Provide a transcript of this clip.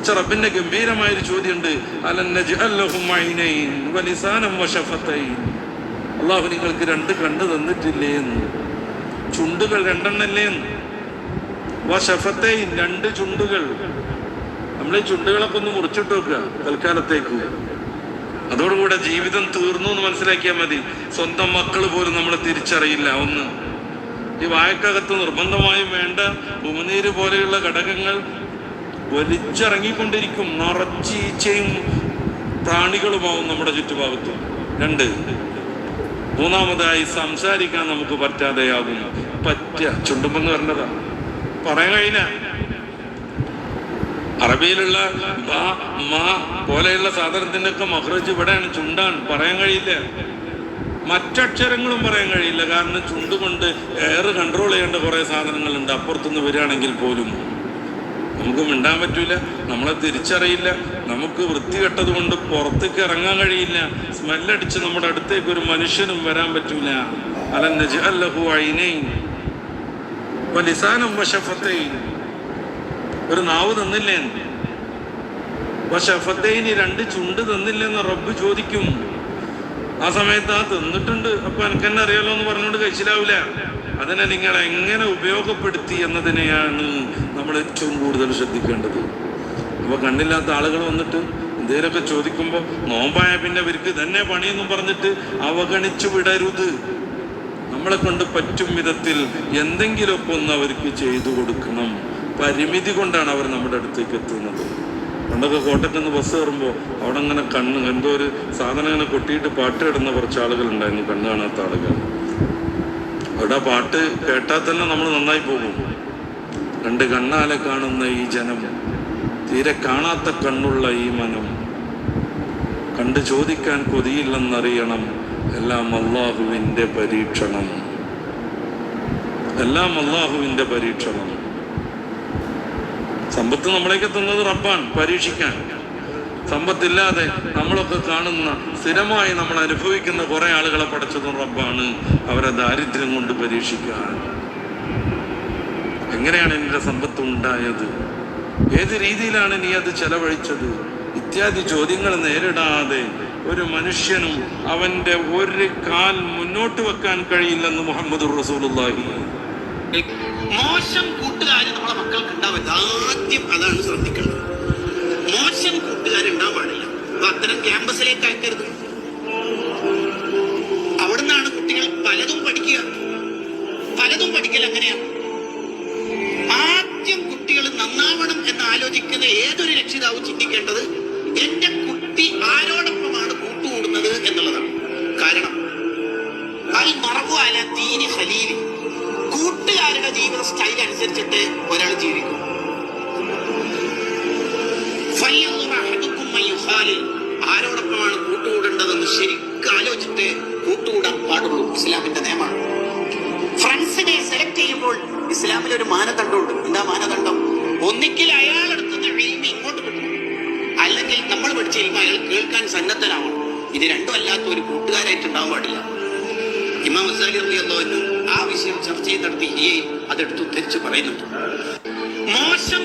കുറച്ച് റബ്ബിന്റെ ഗംഭീരമായ ഒരു ചോദ്യമുണ്ട് അള്ളാഹു നിങ്ങൾക്ക് രണ്ട് കണ്ണ് തന്നിട്ടില്ലേ എന്ന് ചുണ്ടുകൾ രണ്ടെണ്ണല്ലേ എന്ന് വശഫത്തൈൻ രണ്ട് ചുണ്ടുകൾ. നമ്മൾ ഈ ചുണ്ടുകളൊക്കെ ഒന്ന് മുറിച്ചിട്ട് വെക്കുക തൽക്കാലത്തേക്ക്. അതോടുകൂടെ ജീവിതം തീർന്നു എന്ന് മനസ്സിലാക്കിയാൽ മതി. സ്വന്തം മക്കൾ പോലും നമ്മളെ തിരിച്ചറിയില്ല ഒന്ന്. ഈ വായക്കകത്ത് നിർബന്ധമായും വേണ്ട. ഉമനീര് പോലെയുള്ള ഘടകങ്ങൾ വലിച്ചിറങ്ങിക്കൊണ്ടിരിക്കും. നിറച്ചീച്ചയും പ്രാണികളുമാവും നമ്മുടെ ചുറ്റുഭാഗത്തും. രണ്ട്. മൂന്നാമതായി സംസാരിക്കാൻ നമുക്ക് പറ്റാതെയാകും. പറ്റ. ചുണ്ടുമെന്ന് പറഞ്ഞതാണ് പറയാൻ കഴിയില്ല. അറബിയിലുള്ള മാ പോലെയുള്ള സാധനത്തിന്റെ ഒക്കെ മഹ്റജ് ഇവിടെയാണ്. ചുണ്ടാണ്. പറയാൻ കഴിയില്ല. മറ്റക്ഷരങ്ങളും പറയാൻ കഴിയില്ല. കാരണം ചുണ്ടുകൊണ്ട് എയർ കൺട്രോൾ ചെയ്യേണ്ട കുറേ സാധനങ്ങളുണ്ട്. അപ്പുറത്തുനിന്ന് വരികയാണെങ്കിൽ പോലും. നമുക്ക് മിണ്ടാൻ പറ്റൂല നമ്മളെ തിരിച്ചറിയില്ല നമുക്ക് വൃത്തികെട്ടത് കൊണ്ട് പുറത്തേക്ക് ഇറങ്ങാൻ കഴിയില്ല സ്മെല്ലടിച്ച് നമ്മുടെ അടുത്തേക്ക് ഒരു മനുഷ്യനും വരാൻ പറ്റൂല. നജഅല്ലഹു അയിനൈൻ ലിസാനം വശഫത്തൈൻ ഒരു നാവ് തന്നില്ലേ? വശഫത്തൈന് രണ്ട് ചുണ്ട് തന്നില്ലെന്ന് റബ്ബ് ചോദിക്കും. ആ സമയത്ത് ആ തിന്നിട്ടുണ്ട്. അപ്പൊ എനിക്കെന്നെ അറിയാലോ എന്ന് പറഞ്ഞുകൊണ്ട് കഴിച്ചിലാവില്ല അതിനെ നിങ്ങൾ എങ്ങനെ ഉപയോഗപ്പെടുത്തി എന്നതിനെയാണ് നമ്മൾ ഏറ്റവും കൂടുതൽ ശ്രദ്ധിക്കേണ്ടത്. അപ്പൊ കണ്ണില്ലാത്ത ആളുകൾ വന്നിട്ട് എന്തേലൊക്കെ ചോദിക്കുമ്പോൾ നോമ്പായ പിന്നെ ഇവർക്ക് തന്നെ പണിയെന്നും പറഞ്ഞിട്ട് അവഗണിച്ചു വിടരുത്. നമ്മളെ കൊണ്ട് പറ്റും വിധത്തിൽ എന്തെങ്കിലുമൊക്കെ ഒന്ന് അവർക്ക് ചെയ്തു കൊടുക്കണം. പരിമിതി കൊണ്ടാണ് അവർ നമ്മുടെ അടുത്തേക്ക് എത്തുന്നത്. പണ്ടൊക്കെ കോട്ടയ്ക്ക് നിന്ന് ബസ് കയറുമ്പോൾ അവിടെ അങ്ങനെ കണ്ണ് എന്തോ ഒരു സാധനം ഇങ്ങനെ കൊട്ടിയിട്ട് പാട്ട് ഇടുന്ന കുറച്ച് ആളുകൾ ഉണ്ടായിരുന്നു. കണ്ണ് കാണാത്ത ആളുകൾ. അവിടെ ആ പാട്ട് കേട്ടാൽ തന്നെ നമ്മൾ നന്നായി പോകും. രണ്ട് കണ്ണാലെ കാണുന്ന ഈ ജനം തീരെ കാണാത്ത കണ്ണുള്ള ഈ മനം. കണ്ട് ചോദിക്കാൻ കൊതിയില്ലെന്നറിയണം എല്ലാം അള്ളാഹുവിന്റെ പരീക്ഷണം. എല്ലാം അള്ളാഹുവിന്റെ പരീക്ഷണം. സമ്പത്ത് നമ്മളേക്ക് തന്നത് റബ്ബാൻ പരീക്ഷിക്കാൻ. സമ്പത്തില്ലാതെ നമ്മളൊക്കെ കാണുന്ന സ്ഥിരമായി നമ്മൾ അനുഭവിക്കുന്ന കുറെ ആളുകളെ പഠിച്ചതും റബ്ബാണ് അവരെ ദാരിദ്ര്യം കൊണ്ട് പരീക്ഷിക്കാൻ. എങ്ങനെയാണ് എന്റെ സമ്പത്ത് ഉണ്ടായത്? ഏത് രീതിയിലാണ് നീ അത് ചെലവഴിച്ചത്? ഇത്യാദി ചോദ്യങ്ങൾ നേരിടാതെ ഒരു മനുഷ്യനും അവന്റെ ഒരു കാൽ മുന്നോട്ട് വെക്കാൻ കഴിയില്ലെന്ന് മുഹമ്മദ് റസൂലുള്ളാഹി. മോശം കൂട്ടുകാർ നമ്മളെ മക്കൾക്ക് ഉണ്ടാവരുത്. ആദ്യം അതാണ് ശ്രദ്ധിക്കേണ്ടത്. മോശം കൂട്ടുകാർ ഉണ്ടാവാൻ പാടില്ല. അപ്പൊ അത്തരം ക്യാമ്പസിലേക്ക് അയക്കരുത്. അവിടുന്നാണ് കുട്ടികൾ പലതും പഠിക്കുക. പലതും പഠിക്കൽ അങ്ങനെയാണ് ആദ്യം കുട്ടികൾ നന്നാവണം എന്ന് ആലോചിക്കുന്ന ഏതൊരു രക്ഷിതാവും ചിന്തിക്കേണ്ടത് എന്റെ കുട്ടി ആരോടൊപ്പമാണ് കൂട്ടുകൂടുന്നത് എന്നുള്ളതാണ്. കാരണം അൽ മറവു അല ദീനി ഖലീലി. കൂട്ടുകാരുടെ ജീവിത സ്റ്റൈൽ അനുസരിച്ചിട്ട് ഒരാൾ ജീവിക്കും. ആലോചിച്ചിട്ട് കൂട്ടുകൂടാൻ പാടുള്ളൂ. ഇസ്ലാമിന്റെ നിയമമാണ്. ഫ്രണ്ട്സിനെ സെലക്ട് ചെയ്യുമ്പോൾ ഇസ്ലാമിൽ ഒരു മാനദണ്ഡമുണ്ട്. എന്താ മാനദണ്ഡം? ഒന്നിക്കൽ അയാൾ എടുത്തുന്ന ഇൽമ ഇങ്ങോട്ട് കിട്ടണം. അല്ലെങ്കിൽ നമ്മൾ പഠിച്ച ഇൽമ അയാൾ കേൾക്കാൻ സന്നദ്ധനാവണം ഇത് രണ്ടും അല്ലാത്ത ഒരു കൂട്ടുകാരായിട്ട് ഉണ്ടാവാൻ പാടില്ല. ഇമാം അസാലി റളിയല്ലാഹു ആ വിഷയം ചർച്ച ചെയ്ത് ഈ അതെടുത്ത് ഉദ്ധരിച്ച് പറയുന്നുണ്ട്. മോശം